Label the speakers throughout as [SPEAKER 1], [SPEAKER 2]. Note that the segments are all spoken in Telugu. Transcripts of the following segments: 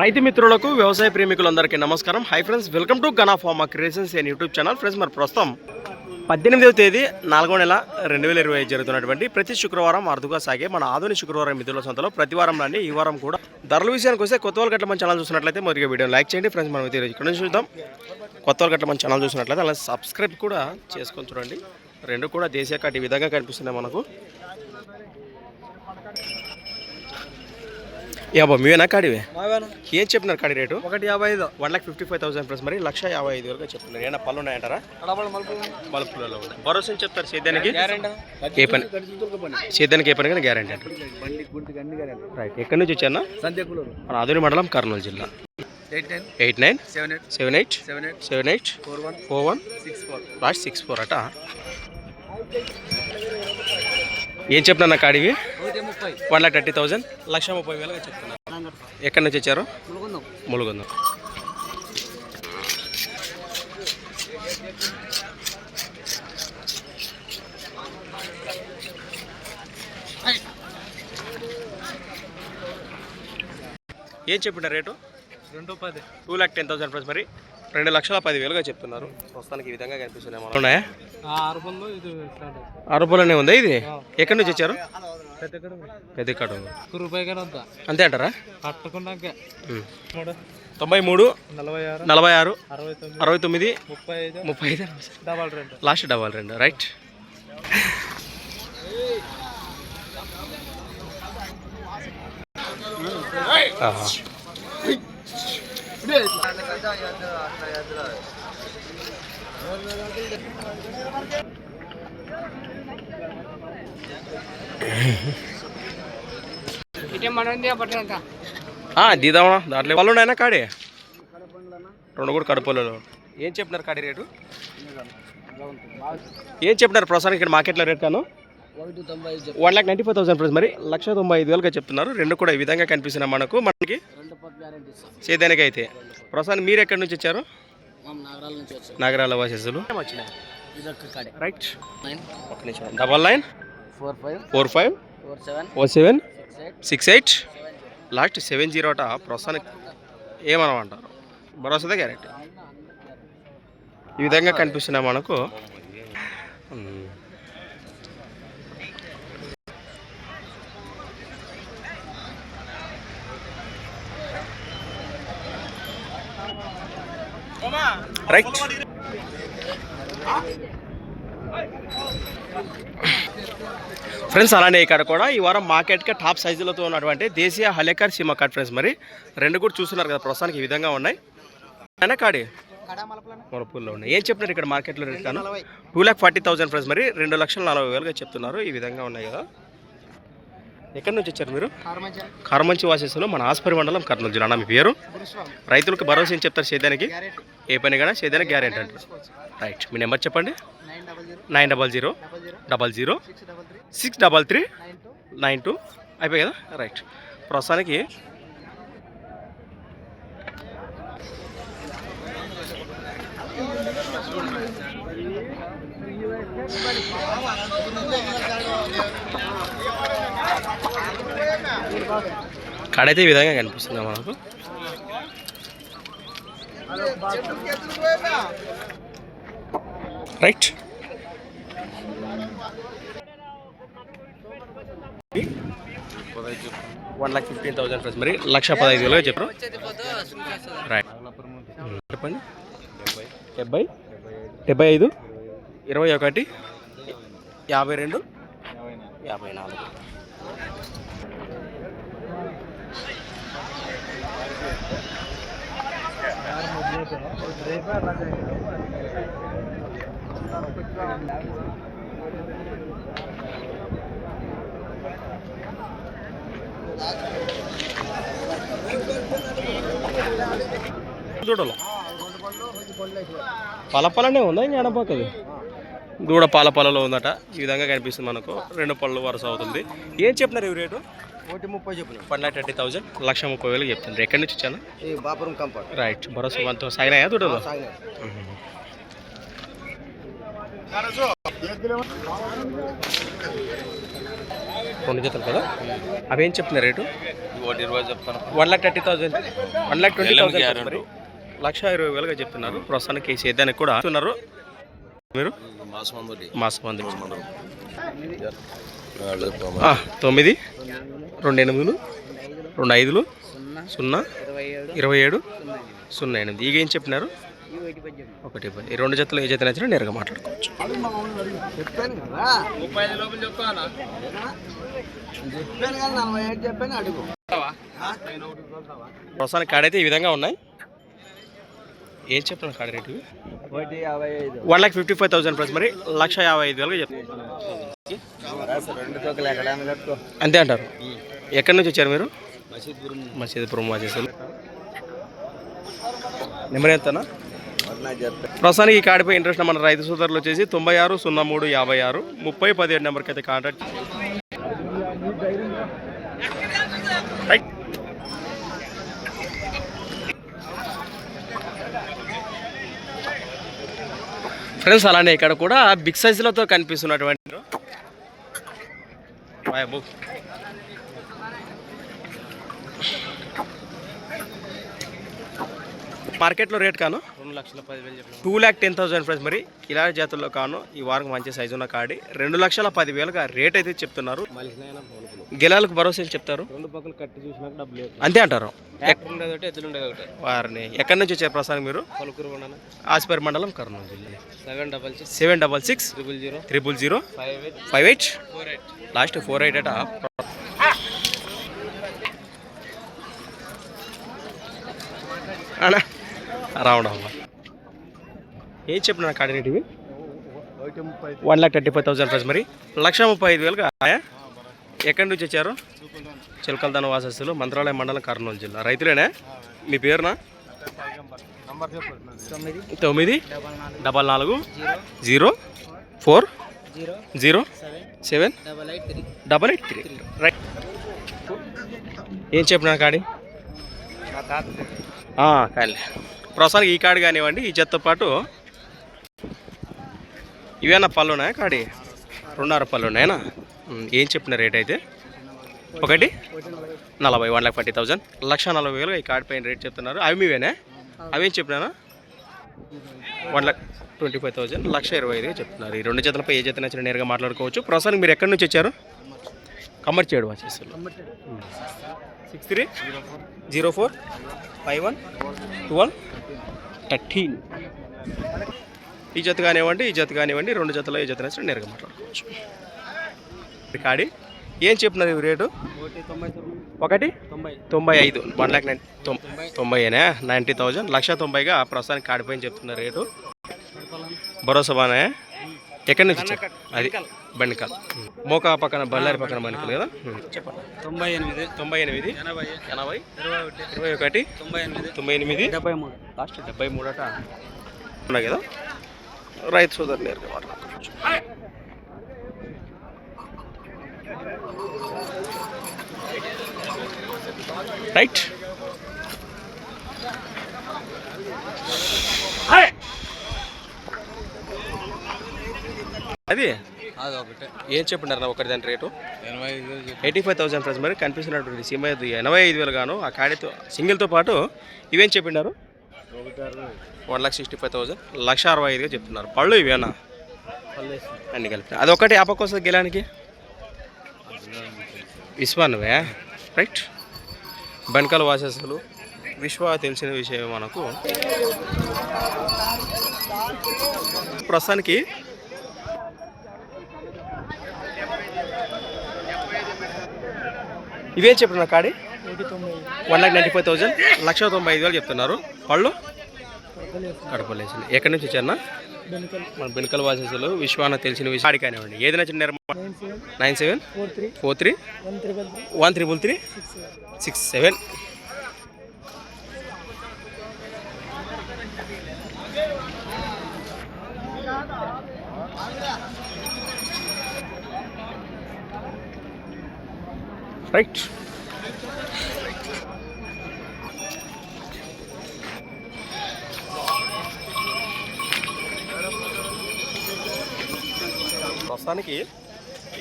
[SPEAKER 1] రైతు మిత్రులకు వ్యవసాయ ప్రేమికులందరికీ నమస్కారం. Hi friends welcome to Gana pharma creations and YouTube channel friends మరి ప్రస్తుతం పద్దెనిమిదవ తేదీ నాలుగో నెల రెండు వేల ఇరవై జరుగుతున్నటువంటి ప్రతి శుక్రవారం అరుదుగా సాగే మన ఆధునిక శుక్రవారం మిత్రుల సంతలో ప్రతి వారం రండి ఈ వారం కూడా ధరల విషయానికి వస్తే కొత్త గట్ల మన ఛానల్ చూసినట్లయితే మొదటిగా వీడియో లైక్ చేయండి. ఫ్రెండ్స్ మనం అయితే ఇక్కడ నుంచి చూద్దాం. కొత్త గట్ల మన ఛానల్ చూసినట్లయితే అలా సబ్స్క్రైబ్ కూడా చేసుకొని చూడండి. రెండు కూడా దేశీయ విధంగా కనిపిస్తున్నాయి మనకు. యాబా మీవేనా కాడివే ఏం చెప్పినారు కాడి రేటు?
[SPEAKER 2] ఒకటి యాభై ఐదు.
[SPEAKER 1] One lakh fifty five thousand plus మరి లక్ష యాభై ఐదు వరకు చెప్తున్నారు. ఏమైనా పళ్ళు ఉన్నాయంటారా?
[SPEAKER 2] కడపడ మలుపు
[SPEAKER 1] బల్బులలో ఉన్నాయి భరోసా చెప్తారు సేద్యానికి ఏ పని? సేద్యానికి ఏ పని కానీ గ్యారంటీ అంటారు రైట్. ఎక్కడి నుంచి వచ్చానా మన ఆధునిక మండలం కర్నూలు జిల్లా.
[SPEAKER 2] Eight nine. Seven eight.
[SPEAKER 1] Seven eight?
[SPEAKER 2] Four one.
[SPEAKER 1] Four one?
[SPEAKER 2] Six four.
[SPEAKER 1] Last six four అట. ఏం చెప్పినా కాడివి వన్ లాక్ థర్టీ థౌసండ్ లక్ష ముప్పై వేలుగా చెప్తున్నారు. ఎక్కడి నుంచి వచ్చారు?
[SPEAKER 2] ములుగుందాం.
[SPEAKER 1] ఏం చెప్పిన రేటు?
[SPEAKER 2] రెండు పది.
[SPEAKER 1] Two lakh ten thousand plus మరి. రెండు లక్షల పది వేలుగా చెప్తున్నారు. ప్రస్తుతానికి ఈ విధంగా కనిపిస్తున్నాయి ఉన్నాయా. అరపులనే ఉందా ఇది? ఎక్కడి నుంచి వచ్చారు?
[SPEAKER 2] పెద్ద
[SPEAKER 1] పెద్ద కాడ
[SPEAKER 2] ఒక్క రూపాయి కానీ వద్దా?
[SPEAKER 1] అంతే అంటారా.
[SPEAKER 2] మూడు
[SPEAKER 1] తొంభై మూడు.
[SPEAKER 2] నలభై ఆరు
[SPEAKER 1] నలభై ఆరు
[SPEAKER 2] అరవై తొమ్మిది ఐదు
[SPEAKER 1] ముప్పై ఐదు
[SPEAKER 2] డబల్ రెండు.
[SPEAKER 1] లాస్ట్ డబల్ రెండు రైట్ ఆహా.
[SPEAKER 2] ఇటే మనం పట్టంత
[SPEAKER 1] ఆ, దీదామా దాంట్లో వాళ్ళు ఉన్నాయన్నా కాడి? రెండు కూడా కడుపులలో. ఏం చెప్పినారు కాడి రేటు? ఏం చెప్పినారు ప్రస్తుతానికి ఇక్కడ మార్కెట్లో రేట్ కాను? One lakh ninety five thousand price మరి లక్ష తొంభై ఐదు వేలుగా చెప్తున్నారు. రెండు కూడా ఈ విధంగా కనిపిస్తున్నాయి మనకు. మనకి సేదానికి అయితే ప్రస్తుతానికి మీరు ఎక్కడి నుంచి వచ్చారు?
[SPEAKER 2] నగరాల నుంచి వచ్చాం.
[SPEAKER 1] నగరాల వాసెస్లు రైట్
[SPEAKER 2] నైన్
[SPEAKER 1] ఒక నిమిషం. Double nine
[SPEAKER 2] four five
[SPEAKER 1] four five
[SPEAKER 2] four seven six eight
[SPEAKER 1] six eight last seven zero అట. ప్రస్తుతానికి ఏమనమంటారు? భరోసాదే గ్యారెంటీ. ఈ విధంగా కనిపిస్తున్నాయి మనకు. రైట్ ఫ్రెండ్స్ అలానే ఇక్కడ కూడా ఈ వారం మార్కెట్గా టాప్ సైజులతో ఉన్నటువంటి దేశీయ హలేకర్ సీమ కట్ ఫ్రెండ్స్. మరి రెండు కూడా చూస్తున్నారు కదా ప్రస్తుతానికి ఈ విధంగా ఉన్నాయి. అయినా కాడి మొలపూల్లో ఉన్నాయి. ఏం చెప్తున్నారు ఇక్కడ మార్కెట్లో రేట్ కాను two lakh forty thousand friends. మరి రెండు లక్షల నలభై వేలుగా చెప్తున్నారు. ఈ విధంగా ఉన్నాయి కదా. ఎక్కడి నుంచి వచ్చారు మీరు? కారమంచి వాసేసులు మన ఆస్పరి మండలం కర్నూలు జిల్లా. అన్న మీ పేరు? రైతులకు భరోసా ఏం చెప్తారు సేద్యానికి? ఏ పని కానీ సేద్యానికి గ్యారెంటీ అంటారు. రైట్. మీ నెంబర్ చెప్పండి.
[SPEAKER 2] Nine double zero
[SPEAKER 1] double zero
[SPEAKER 2] six double three nine two
[SPEAKER 1] అయిపోయి కదా? రైట్. ప్రస్తుతానికి కాడైతే ఈ విధంగా కనిపిస్తుంది మనకు? Right. One lakh fifteen thousand plus మరి లక్ష పదహైదు వేలు చెప్పారు రైట్ చెప్పండి. డెబ్బై. డెబ్బై ఐదు. ఇరవై ఒకటి. యాభై రెండు. యాభై నాలుగు. దూడలు పలపలనే ఉందా ఇంకా ఎడపక్కది దూడ పాల పళ్ళలో ఉందట. ఈ విధంగా కనిపిస్తుంది మనకు. రెండు పళ్ళు వరుస అవుతుంది. ఏం చెప్పినారు ఇవి రేటు?
[SPEAKER 2] ఒకటి ముప్పై చెప్పిన.
[SPEAKER 1] One lakh thirty thousand. లక్ష ముప్పై వేలు చెప్తున్నారు ఎక్కడి నుంచి వచ్చాను?
[SPEAKER 2] బాపురం కంపౌండ్.
[SPEAKER 1] రైట్. భరోసా మనతో సాగినాయా దూడలు
[SPEAKER 2] సాగిన
[SPEAKER 1] రెండు జతలు కదా? అవి ఏం చెప్తున్నారు రేటు?
[SPEAKER 2] ఒకటి ఇరవై చెప్తాను.
[SPEAKER 1] One lakh thirty thousand. One lakh twenty thousand మరి లక్ష ఇరవై వేలుగా చెప్తున్నారు. ప్రస్తుతానికి సేద్యానికి కూడా చెప్తున్నారు మీరు? తొమ్మిది రెండు ఎనిమిదిలు రెండు ఐదులు సున్నా ఇరవై ఏడు సున్నా ఎనిమిది. ఇక ఏం చెప్పినారు? ఒకటి ఈ రెండు జతలు ఏ జత నచ్చినా నేరుగా మాట్లాడుకోవచ్చు. ప్రస్తుతానికి కాడైతే ఈ విధంగా ఉన్నాయి. ఏం చెప్తాను కాడ rate? One lakh fifty five thousand plus మరి లక్ష యాభై ఐదు వేలుగా
[SPEAKER 2] చెప్తాను
[SPEAKER 1] అంతే అంటారు. ఎక్కడి నుంచి వచ్చారు మీరు?
[SPEAKER 2] మసీద్పురం.
[SPEAKER 1] మసీద్పురం వాచేసారు నెంబర్ ఎంతనా? ప్రస్తుతానికి ఈ కాడిపై ఇంట్రెస్ట్ మన రైతు సోదరులు వచ్చేసి తొంభై ఆరు సున్నా మూడు యాభై ఆరు ముప్పై పదిహేడు నెంబర్కి అయితే కాంటాక్ట్ ఫ్రెండ్స్ అలానే ఇక్కడ కూడా బిగ్ సైజులతో కనిపిస్తున్నటువంటి మార్కెట్లో రేట్ కాను?
[SPEAKER 2] రెండు లక్షల పదివేలు
[SPEAKER 1] two lakh ten thousand price మరి కిలారి జాతుల్లో కాను ఈ వారం మంచి సైజు ఉన్న కాడి. రెండు లక్షల పదివేలుగా రేట్ అయితే చెప్తున్నారు. గెలాలకు భరోసా చెప్తారు.
[SPEAKER 2] రెండు పక్కలు కట్టి చూసినాక డబ్బులు
[SPEAKER 1] అంతే అంటారు. వారిని ఎక్కడి నుంచి వచ్చారు ప్రసాద్ మీరు? ఆస్పేర్ మండలం కర్నూలు జిల్లా.
[SPEAKER 2] Seven double six.
[SPEAKER 1] Seven double six.
[SPEAKER 2] Triple zero.
[SPEAKER 1] Triple zero.
[SPEAKER 2] Five eight.
[SPEAKER 1] Last four eight అట. అన్నా రావడం ఏం చెప్పిన
[SPEAKER 2] ముప్పై
[SPEAKER 1] one lakh thirty five thousand price మరి. లక్ష ముప్పై ఐదు వేలుగా ఎక్కడి నుంచి వచ్చారు? చిలకలదాన వాసస్తులు మంత్రాలయం మండలం కర్నూలు జిల్లా. రైతులేనా? మీ పేరునా?
[SPEAKER 2] తొమ్మిది. డబల్ నాలుగు. Zero.
[SPEAKER 1] Four.
[SPEAKER 2] Zero. Seven. Double eight three.
[SPEAKER 1] Right. ఏం చెప్పినా కాడి? కానీ ప్రస్తుతానికి ఈ కాడి కానివ్వండి ఈ చెత్త పాటు ఇవేనా పళ్ళు ఉన్నాయా కాడి? రెండున్నర పళ్ళు ఉన్నాయనా ఏం చెప్పిన రేట్ అయితే? ఒకటి? నలభై వన్ లాక్ ఫార్టీ థౌజండ్. లక్ష నలభై వేలు ఈ కార్డ్ పైన రేట్ చెప్తున్నారు. అవి మీవేనా? అవేం చెప్పినానా? One lakh twenty five thousand లక్ష ఇరవై ఐదుగా చెప్తున్నారు. ఈ రెండు జతలపై ఏ జత నచ్చిన నేరుగా మాట్లాడుకోవచ్చు. ప్రస్తుతానికి మీరు ఎక్కడి నుంచి వచ్చారు? కమ్మర్ చేయడం six three? Zero four? Five one? Twelve thirteen. ఈ జత కానివ్వండి ఈ జత కానివ్వండి రెండు జతలో ఈ జత నచ్చిన నేరుగా మాట్లాడుకోవచ్చు. కాడి ఏం చెప్పినారు ఈ రేటు?
[SPEAKER 2] ఒకటి? తొంభై
[SPEAKER 1] ఐదు. వన్ ల్యాక్ నైన్ తొంభైనా నైంటీ థౌజండ్. లక్ష తొంభైగా ప్రస్తుతానికి కాడిపోయిన చెప్తున్న రేటు. భరోసా బానే? ఎక్కడి నుంచి వచ్చారు? అది బండికల్. మోకా పక్కన బళ్ళారి పక్కన బండికల్ కదా? చెప్పండి.
[SPEAKER 2] తొంభై ఎనిమిది.
[SPEAKER 1] తొంభై ఎనిమిది.
[SPEAKER 2] ఎనభై
[SPEAKER 1] ఎనభై.
[SPEAKER 2] ఇరవై ఒకటి.
[SPEAKER 1] ఇరవై ఒకటి.
[SPEAKER 2] తొంభై ఎనిమిది.
[SPEAKER 1] తొంభై ఎనిమిది.
[SPEAKER 2] డెబ్బై మూడు.
[SPEAKER 1] లాస్ట్ డెబ్బై మూడట ఉన్నాయి కదా? రైతు సోదరు మాట్లాడుకోవచ్చు రైట్. అది?
[SPEAKER 2] అది ఒకటే
[SPEAKER 1] ఏం చెప్పినారు ఒకటి దాని రేటు?
[SPEAKER 2] ఎనభై
[SPEAKER 1] ఎయిటీ ఫైవ్ థౌసండ్ ప్లస్ మరి కనిపిస్తున్నటువంటి సిమ్ అయితే ఎనభై ఐదు వేలు గాను ఆ కాడితో సింగిల్తో పాటు ఇవేం చెప్పినారు?
[SPEAKER 2] ఒకటి
[SPEAKER 1] one lakh sixty five thousand లక్ష అరవై ఐదుగా చెప్తున్నారు. పళ్ళు ఇవేనా? అన్ని కలిపి. అదొకటి ఆపకు వస్తుంది గెలానికి? విశ్వానువే? రైట్. బెనకాల వాసెస్లు. విశ్వ తెలిసిన విషయం మనకు. ప్రస్తుతానికి ఇవేం చెప్తున్నా కాడి? One lakh ninety five thousand లక్ష తొంభై ఐదు వేలు చెప్తున్నారు. వాళ్ళు కడపలేసి ఎక్కడి నుంచి వచ్చారన్నా? మన బెనకల్ వాసెస్లు విశ్వాన తెలిసిన విషయం కానివ్వండి ఏదైనా చిన్న నిర్మాణం
[SPEAKER 2] nine seven four three one three
[SPEAKER 1] one triple three
[SPEAKER 2] six seven
[SPEAKER 1] six seven right ప్రస్తుతానికి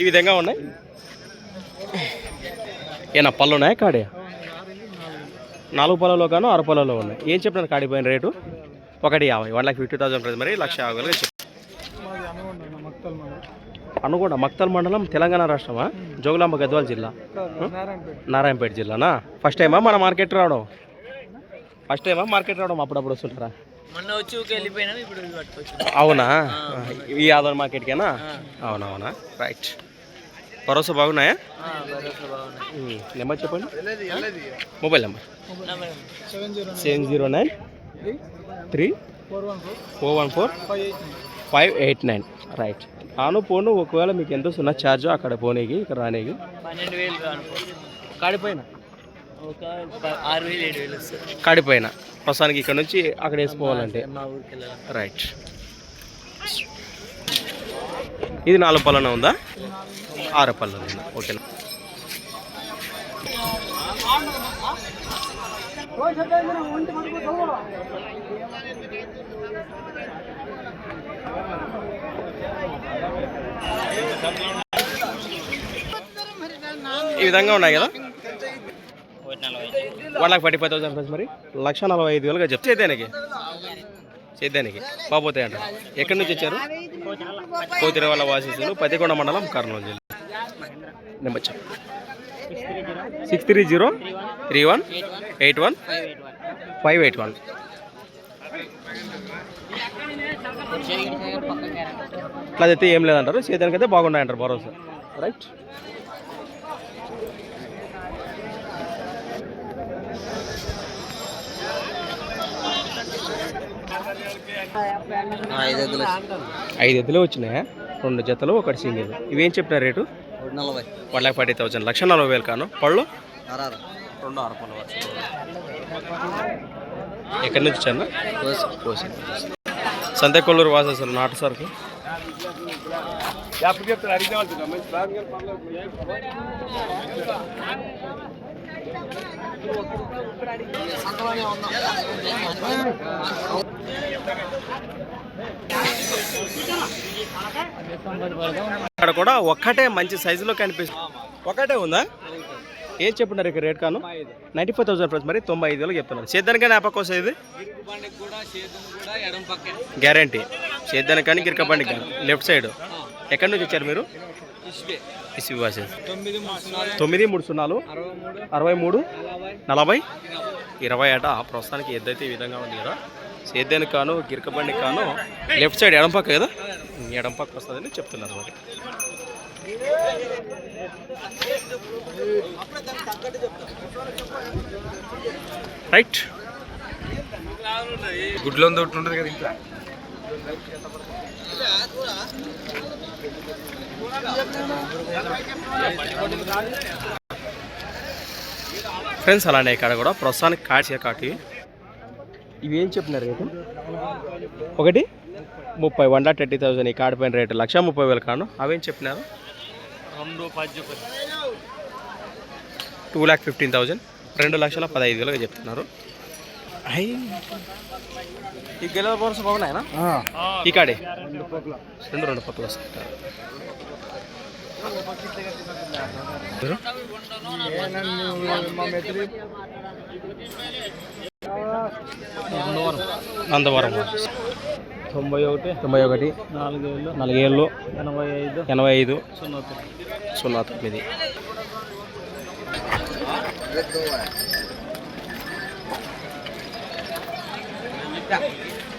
[SPEAKER 1] ఈ విధంగా ఉన్నాయి. ఏనా పళ్ళు ఉన్నాయా కాడే? నాలుగు పొలంలో కాను ఆరు పొలంలో ఉన్నాయి. ఏం చెప్పినాను కాడిపోయిన రేటు? ఒకటి యాభై one lakh fifty thousand price మరి లక్ష యాభై అనుకోండి మక్తల్ మండలం తెలంగాణ రాష్ట్రమా? జోగులాంబ గద్వాల జిల్లా. నారాయణపేట. జిల్లానా? ఫస్ట్ టైమా మన మార్కెట్ రావడం. ఫస్ట్ టైమా మార్కెట్ రావడం అప్పుడప్పుడు వస్తుంటారా? అవునా? ఈ ఆధార్ మార్కెట్కేనా అవునవునా? రైట్ భరోసా బాగున్నాయా? నెంబర్ చెప్పండి. Mobile number seven zero nine. Three.
[SPEAKER 2] Four one four.
[SPEAKER 1] Four one four
[SPEAKER 2] five eight
[SPEAKER 1] five eight nine right ఆను పోను ఒకవేళ మీకు ఎంత వస్తున్నా ఛార్జ్ అక్కడ పోనీకి ఇక్కడ రానీకి.
[SPEAKER 2] పన్నెండు వేలు
[SPEAKER 1] కాడిపోయిన?
[SPEAKER 2] ఒక ఆరు వేలు ఏడు వేలు వస్తుంది
[SPEAKER 1] కాడిపోయిన. ప్రస్తుతానికి ఇక్కడ నుంచి అక్కడ వేసుకోవాలంటే
[SPEAKER 2] మా ఊరికి వెళ్ళాలి
[SPEAKER 1] రైట్ ఇది నాలుగు పళ్ళన ఉందా? ఆరు పళ్ళన ఉందా ఓకేనా ఈ విధంగా ఉన్నాయి కదా? One lakh forty five thousand మరి. లక్ష నలభై ఐదు వేలుగా చెప్తే చేద్దానికి? చేద్దానికి. బాబోతాయి అంట. ఎక్కడి నుంచి వచ్చారు? కోతిర వాళ్ళ వాసిస్తులు పతికొండ మండలం కర్నూలు జిల్లా. Number six three zero three one eight one
[SPEAKER 2] five eight one.
[SPEAKER 1] అయితే ఏం లేదంటారు. చేద్దానికి అయితే బాగున్నాయంటారు భరోసా. రైట్
[SPEAKER 2] ఐదు
[SPEAKER 1] ఎద్దులు వచ్చినాయా? రెండు జతలు ఒకటి సింగిల్. ఇవేం చెప్పిన rate? One lakh forty thousand. లక్ష నలభై వేలు కాను. పళ్ళు? రెండు ఆరు పళ్ళు ఎక్కడి నుంచి వచ్చాను కోసి సంతకొల్లూరు వాసస్సులు నాటు సరుకు. ఇక్కడ కూడా ఒక్కటే మంచి సైజులో కనిపిస్తుంది. ఒకటే ఉందా? ఏం చెప్పున్నారు ఇక్కడ రేట్ కాను? నైంటీ ఫైవ్ థౌసండ్ ప్రైస్ మరి తొంభై ఐదు వేలకు చెప్తున్నారు. వస్తుంది
[SPEAKER 2] కూడా ఎడం పక్కే.
[SPEAKER 1] గ్యారంటీ సేద్దానికని గిరకబండి కానీ లెఫ్ట్ సైడ్ ఎక్కడి నుంచి వచ్చారు మీరు?
[SPEAKER 2] ఇష్టే
[SPEAKER 1] వాసెస్
[SPEAKER 2] తొమ్మిది మూడు సున్నాలు. అరవై మూడు. నలభై.
[SPEAKER 1] ఇరవై ఇరవై అట ప్రస్తుతానికి ఎద్దైతే ఈ విధంగా ఉంది కదా. సేద్యానికి కాను గిరకబండి కాను లెఫ్ట్ సైడ్ ఎడం పక్క కదా? ఎడం పక్క వస్తుందని చెప్తున్నారు మరి. రైట్.
[SPEAKER 2] గుడ్లో ఉంటుంది కదా ఇంకా
[SPEAKER 1] ఫ్రెండ్స్ అలానే ఇక్కడ కూడా ప్రస్తుతానికి కాట్సే కాటి ఇవి ఏం చెప్పినారు రేటు? ఒకటి ముప్పై వన్ లాక్ థర్టీ థౌసండ్ ఈ కార్డు పైన రేటు. లక్ష ముప్పై వేలు కాను. అవేం చెప్పినారు?
[SPEAKER 2] రెండు పది
[SPEAKER 1] టూ ల్యాక్ ఫిఫ్టీన్ థౌజండ్ రెండు లక్షల పదహైదు వేలుగా చెప్తున్నారు అయ్ ఈ గెలవ బోర్స్ బాగున్నాయనా? ఈ కాడే? రెండు రెండు పక్కలు వస్తుంటారు? నందవరం.
[SPEAKER 2] తొంభై ఒకటి.
[SPEAKER 1] తొంభై ఒకటి.
[SPEAKER 2] నాలుగు
[SPEAKER 1] నాలుగేళ్ళు.
[SPEAKER 2] ఎనభై ఐదు.
[SPEAKER 1] ఎనభై ఐదు.
[SPEAKER 2] సున్నా తొమ్మిది.
[SPEAKER 1] సున్నా తొమ్మిది.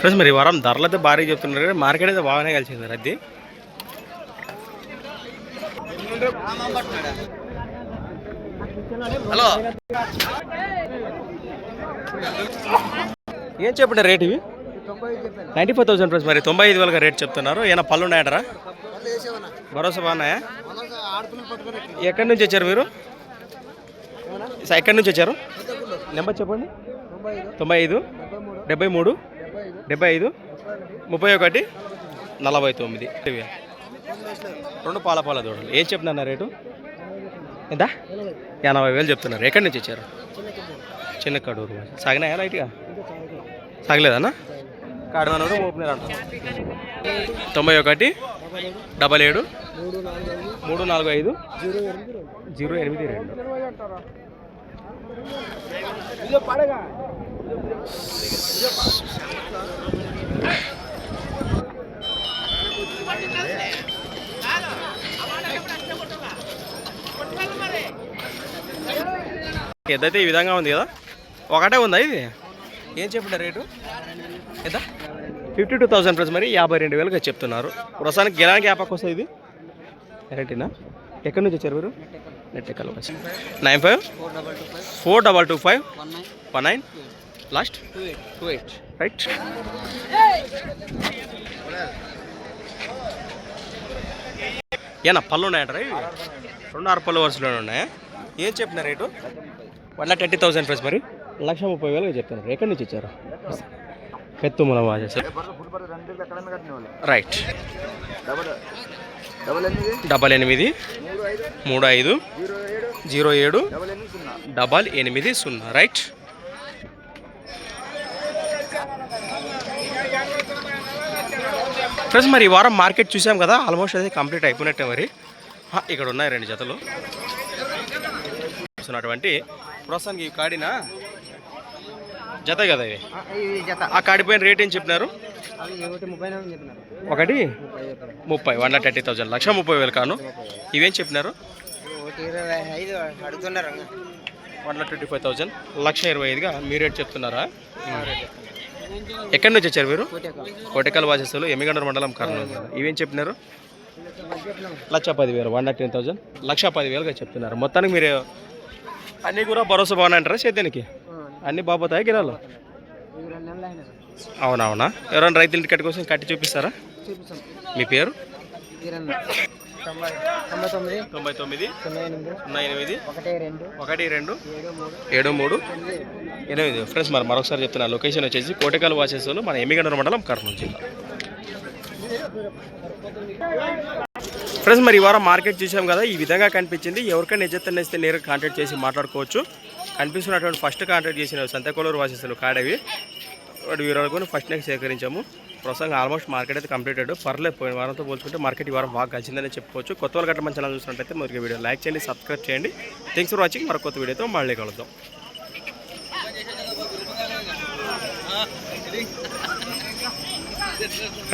[SPEAKER 1] ఫ్రెండ్స్ మరి వారం ధరలు అయితే భారీ చెప్తున్నారు కానీ మార్కెట్ అయితే బాగానే కలిసింది మరి అది
[SPEAKER 2] హలో.
[SPEAKER 1] ఏం చెప్పండి రేట్ ఇవి? నైంటీ ఫైవ్ థౌసండ్ ప్రైస్ మరి తొంభై ఐదు వేలుగా రేట్ చెప్తున్నారు. ఏమైనా పళ్ళు ఉన్నాయంటారా? భరోసా బాగున్నాయా? ఎక్కడి నుంచి వచ్చారు మీరు? ఎక్కడి నుంచి వచ్చారు? నెంబర్ చెప్పండి.
[SPEAKER 2] తొంభై ఐదు. డెబ్బై మూడు.
[SPEAKER 1] డెబ్బై
[SPEAKER 2] ఐదు? ముప్పై
[SPEAKER 1] ఒకటి? నలభై తొమ్మిది. రెండు పాల పాల దూడలు. ఏం చెప్తున్నా రేటు? ఎంత? ఎనభై వేలు చెప్తున్నారు. ఎక్కడి నుంచి ఇచ్చారు? చిన్న కడూరు సాగినాయా లైట్గా? సాగలేదన్నా? కాడమనూరు ఓపెనర్ అంట తొంభై ఒకటి? డబల్ ఏడు?
[SPEAKER 2] మూడు నాలుగు ఐదు? జీరో ఎనిమిది రెండు.
[SPEAKER 1] పడగా ఎద్దైతే ఈ విధంగా ఉంది కదా? ఒకటే ఉందా ఇది? ఏం చెప్పిన రేటు? ఎంత? ఫిఫ్టీ టూ థౌసండ్ ప్లస్ మరి యాభై రెండు వేలుగా చెప్తున్నారు. ప్రస్తుతానికి గిరానికి యాపక్ వస్తుంది ఇది. గ్యారంటీనా? ఎక్కడి నుంచి వచ్చారు మీరు? నెట్ ఎక్కలు nine five?
[SPEAKER 2] Four double two five? One nine?
[SPEAKER 1] Last?
[SPEAKER 2] Two eight.
[SPEAKER 1] Right. ఏనా పళ్ళు ఉన్నాయంటారా ఇవి? రెండు ఆరు పళ్ళు వరుసలోనే ఉన్నాయా? ఏం చెప్పిన rate? One lakh thirty thousand price మరి? లక్ష ముప్పై వేలుగా చెప్తున్నారు. ఎక్కడి నుంచి ఇచ్చారు? పెత్తు మనం చేశారు రైట్
[SPEAKER 2] డబల్ డబల్ ఎనిమిది? మూడు ఐదు? జీరో ఏడు? డబల్ ఎనిమిది సున్నా?
[SPEAKER 1] రైట్ ఫ్రెండ్స్ మరి ఈ వారం మార్కెట్ చూసాం కదా ఆల్మోస్ట్ అది కంప్లీట్ అయిపోయినట్టే మరి. ఇక్కడ ఉన్నాయి రెండు జతలు. చూస్తున్నటువంటి ప్రస్తుతానికి ఈ కాడిన? జత కదా ఇవి ఆ కాడిపోయిన రేట్ ఏం చెప్పినారు?
[SPEAKER 2] అవి ఒకటి ముప్పై
[SPEAKER 1] వన్ లాక్ థర్టీ థౌసండ్. లక్ష ముప్పై వేలు కాను. ఇవేం చెప్పినారు? One lakh twenty five thousand. లక్ష ఇరవై ఐదుగా మీ రేట్ చెప్తున్నారా? ఎక్కడి నుంచి వచ్చారు మీరు? కోటెకల్. వాసస్తులు ఎమ్మిగండూరు మండలం కర్నూలు. ఇవేం చెప్పినారు? లక్ష పదివేలు వన్ లాక్ టెన్ థౌసండ్. లక్ష పదివేలుగా చెప్తున్నారు. మొత్తానికి మీరు అన్నీ కూడా భరోసా బాగున్నాయంటారా సేద్యానికి అన్నీ బాగుపోతాయి గిరాలు? అవునవునా ఎవరైనా రైతుల ఇంటి కోసం కట్టి చూపిస్తారా?
[SPEAKER 2] చూపిస్తాం.
[SPEAKER 1] మీ పేరు?
[SPEAKER 2] తొంభై తొమ్మిది. సున్నా ఎనిమిది. ఒకటి రెండు. ఏడు మూడు.
[SPEAKER 1] ఎనిమిది. ఫ్రెండ్స్ మరి మరొకసారి చెప్తున్నా లొకేషన్ వచ్చేసి కోటెకల్ వాసేసులు మన ఎమ్మిగండూరు మండలం కర్నూలు జిల్లా. ఫ్రెండ్స్ మరి ఈ వారం మార్కెట్ చూసాం కదా ఈ విధంగా కనిపించింది. ఎవరికైనా నిజత్తన్న ఇస్తే నేరుగా కాంటాక్ట్ చేసి మాట్లాడుకోవచ్చు. కనిపిస్తున్నటువంటి ఫస్ట్ కాంటాక్ట్ చేసిన సంతకోలూరు వాసిస్తులు కాడవి వాటి వివరాలు ఫస్ట్ నెక్స్ట్ సేకరించాము. ప్రస్తుతం ఆల్మోస్ట్ మార్కెట్ అయితే కంప్లీటెడ్ పర్లేదు పోయిన వారంతో పోల్చుకుంటే మార్కెట్ ఈ వారం బాగా కలిసిందని చెప్పుకోవచ్చు. కొత్త వాళ్ళు గట్ట మన ఛానల్ చూసినట్టయితే మరి వీడియో లైక్ చేయండి సబ్స్క్రైబ్ చేయండి. థ్యాంక్స్ ఫర్ వాచింగ్ మరొక కొత్త వీడియోతో మళ్ళీ కలుద్దాం.